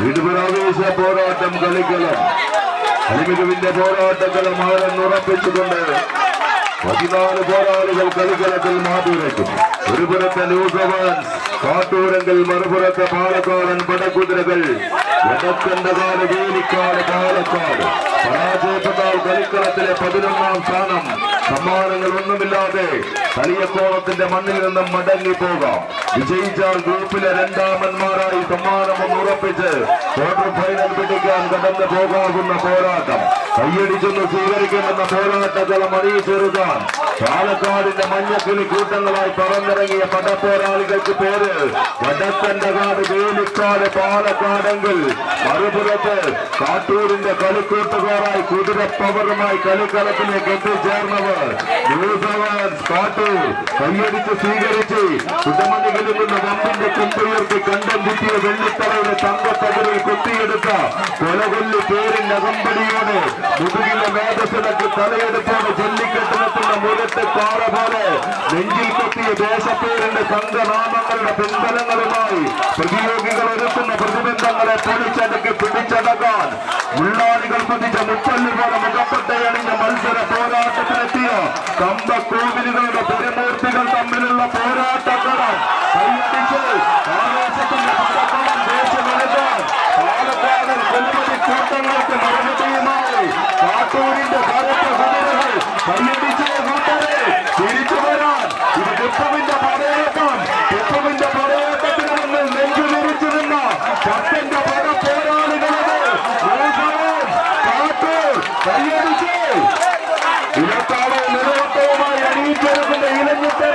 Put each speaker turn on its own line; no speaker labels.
വിടുപരാവേശ പോരാട്ടം കളിക്കളം അനുമികവിന്റെ പോരാട്ടങ്ങളും അവരെന്നുറപ്പിച്ചുകൊണ്ട് പതിനാല് പോരാളികൾ കളിക്കളത്തിൽ മാറ്റുരയ്ക്കും ഒരു പുറത്തെ ന്യൂസവാൻസ് കാട്ടൂരങ്കിൽ മറുപുറത്തെ പാലക്കാടൻ പടക്കുതിരകൾ. വടക്കണ്ടകാട് വേലിക്കാട് പാലക്കാട്. പരാജയപ്പെട്ടാൽ കളിക്കളത്തിലെ പതിനൊന്നാം സ്ഥാനം. സമ്മാനങ്ങൾ ഒന്നുമില്ലാതെ കളിയക്കോളത്തിന്റെ മണ്ണിൽ നിന്നും മടങ്ങി പോകാം വിജയിച്ചാൽ ഗ്രൂപ്പിലെ രണ്ടാമന്മാരായി സമ്മാനം ഉറപ്പിച്ച് ക്വാർട്ടർ ഫൈനൽ പിടിക്കാൻ കടന്നു പോകാവുന്ന പോരാട്ടം. കയ്യടിച്ചൊന്ന് സ്വീകരിക്കുമെന്ന പോരാട്ടക്കളം അണിയിച്ചെറുതാൻ പാലക്കാടിന്റെ മഞ്ഞക്കിളി കൂട്ടങ്ങളായി പറന്നിറങ്ങിയ പടപ്പോരാളികൾക്ക് പേര് വടക്കണ്ടകാട് വേലിക്കാട് പാലക്കാടെങ്കിൽ മറുപുറത്ത് കാട്ടൂരിന്റെ കളിക്കൂട്ടുകാരായി കുതിര പവറുമായി കളിക്കളത്തിലേക്ക് എത്തിച്ചേർന്നവർ ന്യൂസവാൻസ് കാട്ടൂർ കൈയടിച്ച് സ്വീകരിച്ച് കുട്ടമണികളിൽ നിന്ന് വമ്പിന്റെ കുമ്പുയർത്തി കണ്ടം കുത്തിയ വെള്ളിത്തറയുടെ തങ്കത്തകരിൽ കുത്തിയെടുത്ത കൊലകൊല്ലി പേരിന്റെ അകമ്പടിയോടെ മുതുകിലെ മേധസ്സിലക്ക് തലയെടുപ്പോടെ നെഞ്ചിൽ കൊത്തിയ ദേശപ്പേരിന്റെ തങ്കനാമങ്ങളുടെ പിൻബലങ്ങളുമായി പ്രതിയോഗികൾ ഒരുക്കുന്ന പ്രതിബന്ധങ്ങളെ പൊളിച്ചടുക്കി പിടിച്ചടക്കാൻ മുള്ളാളികൾ കുതിച്ച മുത്തല്ലു പോലെ മുഖപ്പെട്ടയണിഞ്ഞ മത്സര പോരാട്ടത്തിലെത്തിയ കമ്പക്കോവിലുകളുടെ പെരുമൂർത്തികൾ തമ്മിലുള്ള പോരാട്ടക്കളം കൈയടിച്ച് ആവേശത്തിന്റെ പടക്കളം ദേശം നൽകാൻ പാലക്കാട് കൊല്ലടി കൂട്ടങ്ങൾക്ക് മറുപടിയുമായി കാട്ടൂരിന്റെ ശബ്ദന്റെ പല പോരാളികളത് കാട്ടൂർ പരിഗണിച്ച് ഇരത്താളവും നിലവട്ടവുമായി അണിയിച്ചെടുക്കുന്ന ഇലഞ്ഞിട്ട്